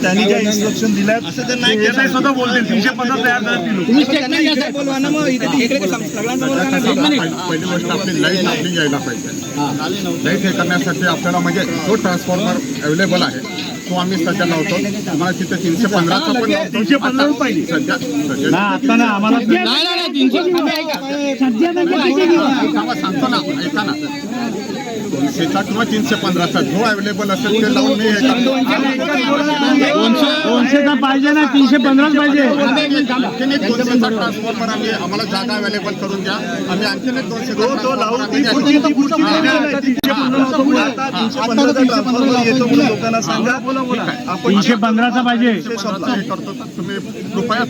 त्यांनी ज्या इन्स्ट्रक्शन दिल्यात असं तर नाही ते ते स्वतः बोलतील. तीनशे पन्नास तयार. पहिली गोष्ट आपली लाइट आपली यायला पाहिजे. लाइट हे करण्यासाठी आपल्याला म्हणजे जो ट्रान्सफॉर्मर अवेलेबल आहे तो आम्ही सध्या लावतो तुम्हाला तिथे तीनशे पंधराचा पण तीनशे पंधरा पाहिजे सध्या आता ना आम्हाला नाही नाही नाही, तीनशे रुपये आहे का? ऐका सांगतो ना ऐका ना दोनशेचा किंवा तीनशे पंधराचा जो अवेलेबल असेल ते लावून मी हे करतो दोनशेचा पाहिजे ना तीनशे पंधराच पाहिजे आणखीन एक दोनशेचा ट्रान्सफॉर्मर आम्ही आम्हाला जागा अवेलेबल करून द्या. आम्ही आणखीन एक म्हणून लोकांना सांगा. तीनशे पंधराचा पाहिजे. करतो. तर तुम्ही कृपया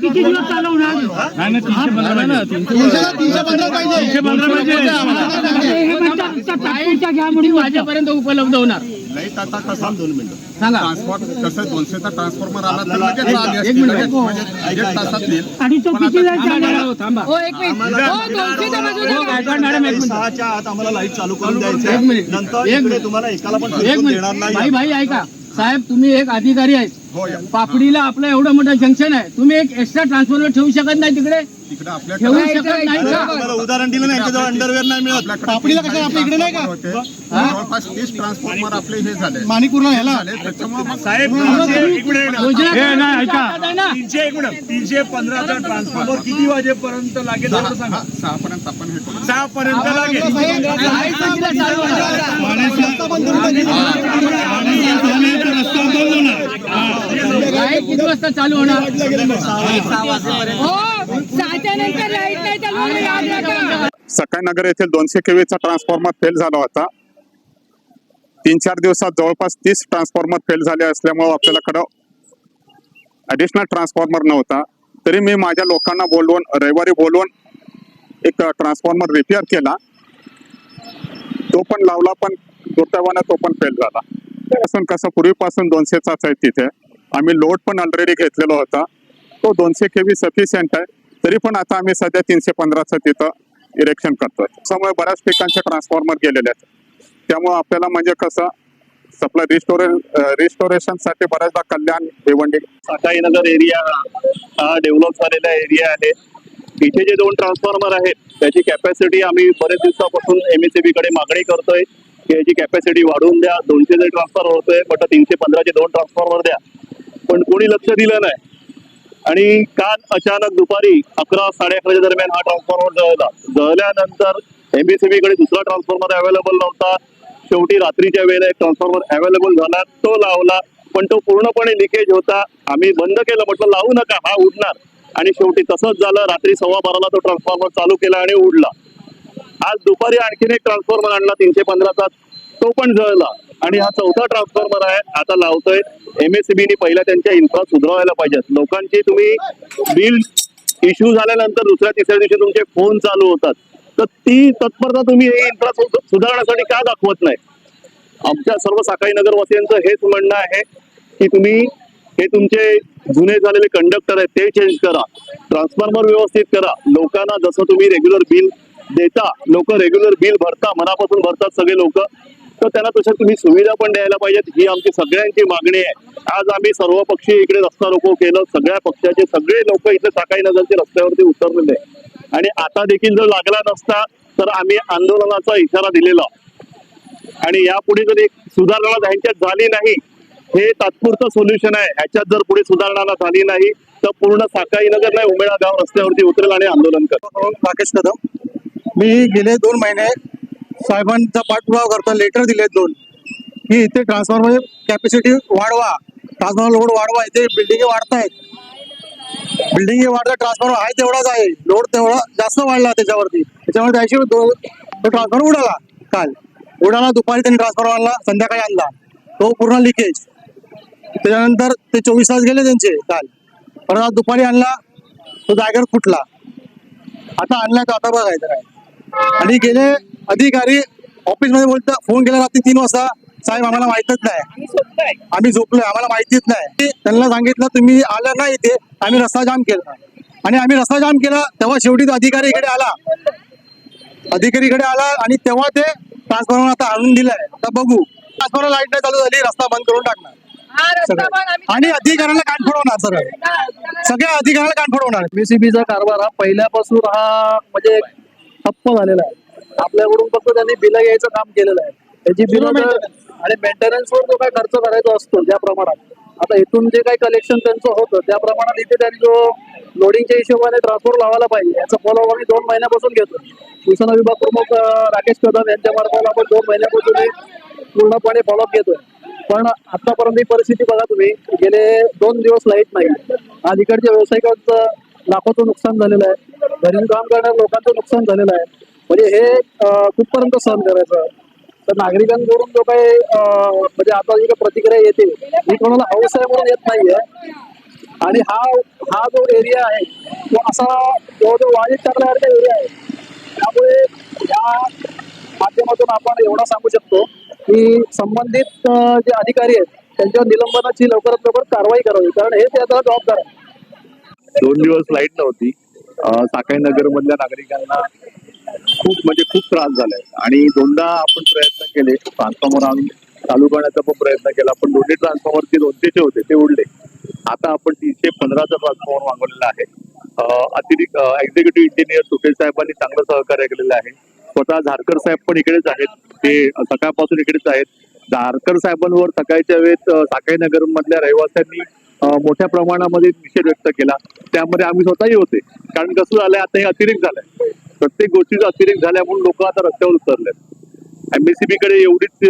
किती दिवस चालवणार? नाही तीनशे पंधरा पाहिजे. तीनशे पंधरा पाहिजे. पाहिजे माझ्यापर्यंत उपलब्ध होणार? लाइट आता कसं दोन मिनिटं? सांगा. ट्रान्सफॉर्म कसं दोनशेचा ट्रान्सफॉर्मर आला तर लगेच एक- आली एक असती मिनिट. लगेच म्हणजे एक तासात येईल. आणि तो पण आता- हो, थांबा हो एक मिनिट. हो दोनशेच्या बाजूला हो, गायकवाड मॅडम एक मिनिट. सहाच्या आत आम्हाला लाइट चालू करून एक द्यायचं मिनिट. नंतर एक इकडे मिनिट. तुम्हाला एकाला पण एक फिरकून देणार मिनिट. भाई नाही. भाई ऐका. साहेब तुम्ही एक अधिकारी आहेत. हो या. पापडीला आपलं एवढं मोठं जंक्शन आहे. तुम्ही एक एक्स्ट्रा ट्रान्सफॉर्मर ठेवू शकत नाही तिकडे? तिकडे ठेवू आपल्याकडे शकत नाही अरे, का तुम्हाला उदाहरण दिलं नाही त्याच्यावर अंडरवेअर नाही मिळत पापडीला कसं आपल्या इकडे नाही का? होते. हा? जवळपास तीस ट्रान्सफॉर्मर आपले हे झाले माणिकपूर्ण ह्याला झाले त्याच्यामुळे मग साहेब तीनशे इकडे हे नाही, ऐका. तीनशे पंधराचा ट्रान्सफॉर्मर किती वाजेपर्यंत लागेल एवढं सांगा हा, सहा पर्यंत आपण हे करू सहा पर्यंत लागेल लाइट किती वाजता चालू होणार हो लाइट नाही सकाळी नगर येथील दोनशे केवीचा ट्रान्सफॉर्मर फेल झाला होता. तीन चार दिवसात जवळपास तीस ट्रान्सफॉर्मर फेल झाले असल्यामुळे आपल्याला कडं ॲडिशनल ट्रान्सफॉर्मर नव्हता. तरी मी माझ्या लोकांना बोलवून रविवारी बोलवून एक ट्रान्सफॉर्मर रिपेअर केला. तो पण लावला पण दुर्दैवानं तो पण फेल झाला. त्यापासून कसं पूर्वीपासून दोनशेचाच आहे तिथे. आम्ही लोड पण ऑलरेडी घेतलेला होता. तो दोनशे केवी सफिशियंट आहे. तरी पण आता आम्ही सध्या तीनशे पंधराचं तिथं इरेक्शन करतोय. त्यामुळे बऱ्याच ठिकाणच्या ट्रान्सफॉर्मर गेलेले आहेत. त्यामुळे आपल्याला म्हणजे कसं सप्लाय रिस्टोरे रिस्टोरेशनसाठी बऱ्याचदा कल्याण भिवंडी नगर एरिया हा डेव्हलप झालेला एरिया आहे. इथे जे दोन ट्रान्सफॉर्मर आहेत त्याची कॅपॅसिटी आम्ही बरेच दिवसापासून एम एसकडे मागणी करतोय की याची कॅपॅसिटी वाढवून द्या. दोनशे जे ट्रान्सफर होतोय बट तीनशे पंधराचे दोन ट्रान्सफॉर्मर द्या. पण कोणी लक्ष दिलं नाही. आणि काल अचानक दुपारी अकरा साडे अकराच्या दरम्यान हा ट्रान्सफॉर्मर जळला. जळल्यानंतर एमबीसीबी कडे दुसरा ट्रान्सफॉर्मर अवेलेबल नव्हता. शेवटी रात्रीच्या वेळेला एक ट्रान्सफॉर्मर अवेलेबल झाला तो लावला पण तो पूर्णपणे लिकेज होता. आम्ही बंद केलं म्हटलं लावू नका हा उडणार. आणि शेवटी तसंच झालं रात्री सव्वा बाराला तो ट्रान्सफॉर्मर चालू केला आणि उडला. आज दुपारी आणखीन एक ट्रान्सफॉर्मर आणला तीनशे पंधराचा तो पण जळला. आणि हा चौथा ट्रान्सफॉर्मर आहे. आता लावतोय एमएससीबीनी पहिल्या त्यांच्या इन्फ्रा सुधारायला पाहिजेत. लोकांची तुम्ही बिल इश्यू झाल्यानंतर दुसऱ्या तिसऱ्या दिवशी तुमचे फोन चालू होतात. तर ती तत्परता तुम्ही हे इन्फ्रा सुधारण्यासाठी का दाखवत नाही? आमच्या सर्व साखाई नगरवासियांचं हेच म्हणणं आहे की तुम्ही हे तुमचे जुने झालेले कंडक्टर आहेत ते चेंज करा. ट्रान्सफॉर्मर व्यवस्थित करा. लोकांना जसं तुम्ही रेग्युलर बिल देता लोक रेग्युलर बिल भरता मनापासून भरतात सगळे लोक. तर त्यांना तशा तुम्ही सुविधा पण द्यायला पाहिजेत. ही आमची सगळ्यांची मागणी आहे. आज आम्ही सर्व पक्षी इकडे रस्ता रोको केलं. सगळ्या पक्षाचे सगळे लोक इथे सकाळी नगरचे रस्त्यावरती उतरलेले आणि आता देखील जर लागला नसता तर आम्ही आंदोलनाचा इशारा दिलेला. आणि यापुढे जर एक सुधारणा ह्यांच्यात झाली नाही हे तात्पुरतं सोल्युशन आहे. ह्याच्यात जर पुढे सुधारणा झाली नाही तर पूर्ण साकाई नगर नाही उमेळा गाव रस्त्यावरती उतरेल आणि आंदोलन करेल. राकेश कदम मी गेले दोन महिने साहेबांचा पाठपुरावा करता लेटर दिले दोन. की इथे ट्रान्सफॉर्मर कॅपॅसिटी वाढवा ट्रान्सफॉर्मर लोड वाढवा इथे बिल्डिंग वाढतायत. बिल्डिंग वाढता ट्रान्सफॉर्मर आहे तेवढाच आहे. लोड तेवढा जास्त वाढला त्याच्यावरती. त्याच्यामुळे त्याशी तो ट्रान्सफॉर्मर उडाला काल. उडाला दुपारी त्यांनी ट्रान्सफॉर्मर आणला संध्याकाळी आणला. तो पूर्ण लिकेज त्याच्यानंतर ते चोवीस तास गेले त्यांचे काल. परत आज दुपारी आणला तो जागेवर फुटला. आता आणला तर आता बघायचं काय. आणि गेले अधिकारी ऑफिसमध्ये बोलता फोन केला रात्री तीन वाजता. साहेब आम्हाला माहितच नाही. आम्ही झोपलोय. आम्हाला माहितीच नाही. त्यांना सांगितलं तुम्ही आला नाही इथे आम्ही रस्ता जाम केला. आणि आम्ही रस्ता जाम केला तेव्हा शेवटी तो अधिकारी इकडे आला. अधिकारी इकडे आला आणि तेव्हा ते ट्रान्सफॉर्मर आता आणून दिलाय. आता बघू. ट्रान्सफॉर्मर लाइट नाही चालू झाली रस्ता बंद करून टाकणार. हा आणि अधिकाऱ्याला कान फोडवणार सर सगळ्या अधिकाऱ्याला कान फोडवणार एमएससीबीचा कारभार हा पहिल्यापासून हा म्हणजे ठप्प झालेला आहे. आपल्याकडून फक्त त्यांनी बिलं घ्यायचं काम केलेलं आहे. त्याची बिलं आणि मेंटेनन्सवर जो काही खर्च करायचा असतो ज्या प्रमाणात. आता इथून जे काही कलेक्शन त्यांचं होतं त्या प्रमाणात इथे त्यांनी जो लोडिंगच्या हिशोबाने ट्रान्सफर लावायला पाहिजे याचा फॉलो आम्ही दोन महिन्यापासून घेतो शिवसेना विभाग प्रमुख राकेश कदम यांच्या मार्फत आपण दोन महिन्यापासून पूर्णपणे फॉलोअप घेतोय. पण आतापर्यंत ही परिस्थिती बघा तुम्ही गेले दोन दिवस लाइट नाही आज इकडच्या व्यावसायिकांचं लाखोचं नुकसान झालेलं आहे. घरी काम करणाऱ्या लोकांचं नुकसान झालेलं आहे. म्हणजे हे कुठपर्यंत सहन करायचं? तर नागरिकांकडून जो काही म्हणजे आता जी काही प्रतिक्रिया येते ही कोणाला हौस आहे म्हणून येत नाहीये. आणि हा हा जो एरिया आहे तो असा जवळजवळ वाढीत करण्यासारखा एरिया आहे. त्यामुळे या माध्यमातून आपण एवढा सांगू शकतो की संबंधित जे अधिकारी आहेत त्यांच्यावर निलंबनाची लवकरात लवकर कारवाई करावी. कारण हे त्याचा जबाबदार आहे दोन दिवस लाइट नव्हती. अं, साकाई नगर मधल्या नागरिकांना खूप म्हणजे खूप त्रास झालाय. आणि दोनदा आपण प्रयत्न केले. ट्रान्सफॉर्मर आणून चालू करण्याचा पण प्रयत्न केला. पण दोन्ही ट्रान्सफॉर्मर जे दोनशेचे होते ते उडले. आता आपण तीनशे पंधराचा ट्रान्सफॉर्मर मागवलेला आहे. अतिरिक्त एक्झिक्युटिव्ह इंजिनियर सुटेल साहेबांनी चांगलं सहकार्य केलेलं आहे. स्वतः झारकर साहेब पण इकडेच आहेत. ते सकाळपासून इकडेच आहेत. झारकर साहेबांवर सकाळच्या वेळेत साखळी नगर मधल्या रहिवाशांनी मोठ्या प्रमाणामध्ये निषेध व्यक्त केला. त्यामध्ये आम्ही स्वतःही होते. कारण कसं झालंय आता हे अतिरिक्त झालंय. प्रत्येक गोष्टीचा अतिरिक्त म्हणून लोक आता रस्त्यावर उतरलेत. एमएससीबी कडे एवढीच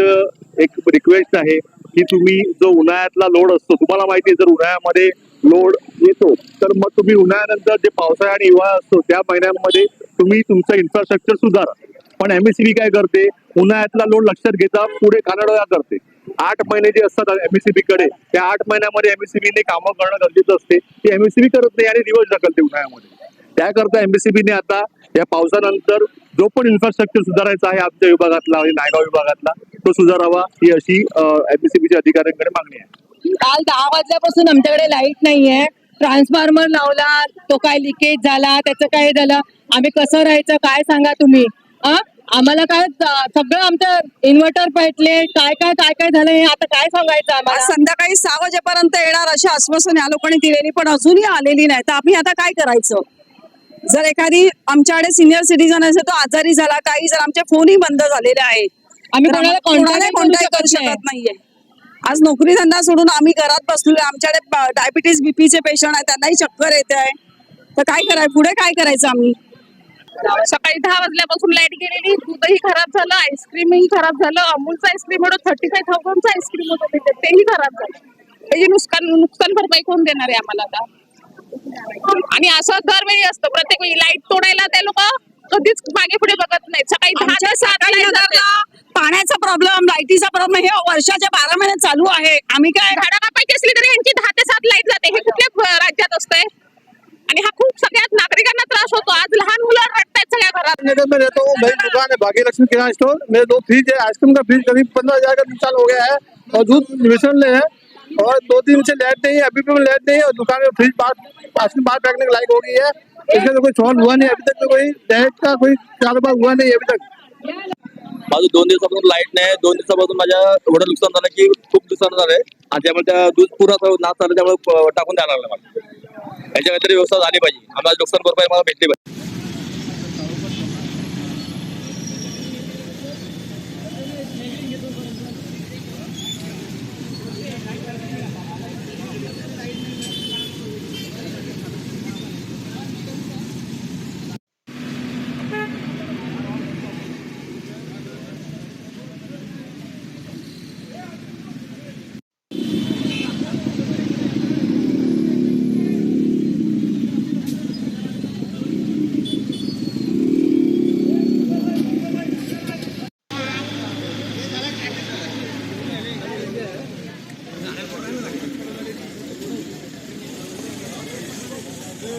एक रिक्वेस्ट आहे की तुम्ही जो उन्हाळ्यातला लोड असतो तुम्हाला माहिती आहे जर उन्हाळ्यामध्ये लोड येतो तर मग तुम्ही उन्हाळ्यानंतर जे पावसाळा आणि हिवाळा असतो त्या महिन्यांमध्ये तुम्ही तुमचं इन्फ्रास्ट्रक्चर सुधारा. पण एमएससीबी काय करते? उन्हाळ्यातला लोड लक्षात घेता पुढे कानाडोळा करते. आठ महिने जे असतात एमएससीबी कडे त्या आठ महिन्यामध्ये एमएससीबीने ने कामं करणं गरजेचं असते. ते एमएससीबी करत नाही आणि रिवर्स ढकलते उन्हाळ्यामध्ये त्याकरता MSCB ने आता या पावसानंतर जो पण इन्फ्रास्ट्रक्चर सुधारायचा आहे आमच्या विभागातला आणि नायगाव विभागातला तो सुधारावा ही अशी एमएससीबीच्या अधिकाऱ्यांकडे मागणी आहे. काल दहा वाजल्यापासून आमच्याकडे लाइट नाहीये. ट्रान्सफॉर्मर लावला तो काय लिकेज झाला त्याचं काय झालं? आम्ही कसं राहायचं? काय सांगा तुम्ही? आम्हाला काय सगळं आमचं इन्व्हर्टर पेटले काय काय काय काय झालं हे आता काय सांगायचं आज आम्हाला संध्याकाळी सहा वाजेपर्यंत येणार अशी आश्वासन या लोकांनी दिलेली पण अजूनही आलेली नाही. तर आम्ही आता काय करायचं? जर एखादी आमच्याकडे सिनियर सिटीजन असेल तो आजारी झाला काही जर आमचे फोनही बंद झालेले आहेत आम्ही तर कोणाला आम्ही contact कोणालाही करू contact करू शकत नाही. शकत नाहीये. आज नोकरी धंदा सोडून आम्ही घरात बसलेलो आमच्याकडे डायबिटीस बीपीचे पेशंट आहेत त्यांनाही चक्कर येते आहे तर काय कराय पुढे काय करायचं आम्ही? सकाळी दहा वाजल्यापासून लाइट गेलेली दूधही खराब झालं आईस्क्रीमही खराब झालं. अमूलचं आईस्क्रीम होतं थर्टी फाय थाउजंडचं आईस्क्रीम होतं तिथे. तेही खराब झालं. त्याची नुकसान नुकसान भरपाई कोण देणार आहे आम्हाला आता? आणि असं दरवेळी असतं. प्रत्येक वेळी लाइट तोडायला ते लोक कधीच मागे पुढे बघत नाहीत. सकाळी दहा आमच्या ते सात सातारा light जाते. नगरला पाण्याचा प्रॉब्लेम लाईटीचा प्रॉब्लेम हे वर्षाच्या बारा महिने चालू आहे. आम्ही काय झाडं कापायची असली तरी में रहता हूँ मेरी दुकान है भाग्य लक्ष्मी किराना स्टोर मेरे दो फ्रिज है, आइसक्रीम का फ्रिज करीब पंद्रह हज़ार का नुकसान हो गया है। और दूध ले है और दो दिन से लाइट नहीं है, अभी भी लाइट नहीं है और दुकान में फ्रिज बाहर आइसक्रीम बाहर फेंकने के लायक हो गई है। इसमें तो कोई सॉल्व हुआ नहीं अभी तक तो कोई डायरेक्ट का कोई कारोबार हुआ नहीं अभी तक। माझं दोन दिवसापासून लाईट नाही दोन दिवसापासून माझ्या एवढं नुकसान झालं की खूप नुकसान झालंय आणि त्यामुळे त्या दूध पुरा नाश झालं, त्यामुळे टाकून द्यायला लागलं मला. याच्या काहीतरी व्यवस्था झाली पाहिजे. आम्हाला नुकसान भरपाई मला भेटली पाहिजे.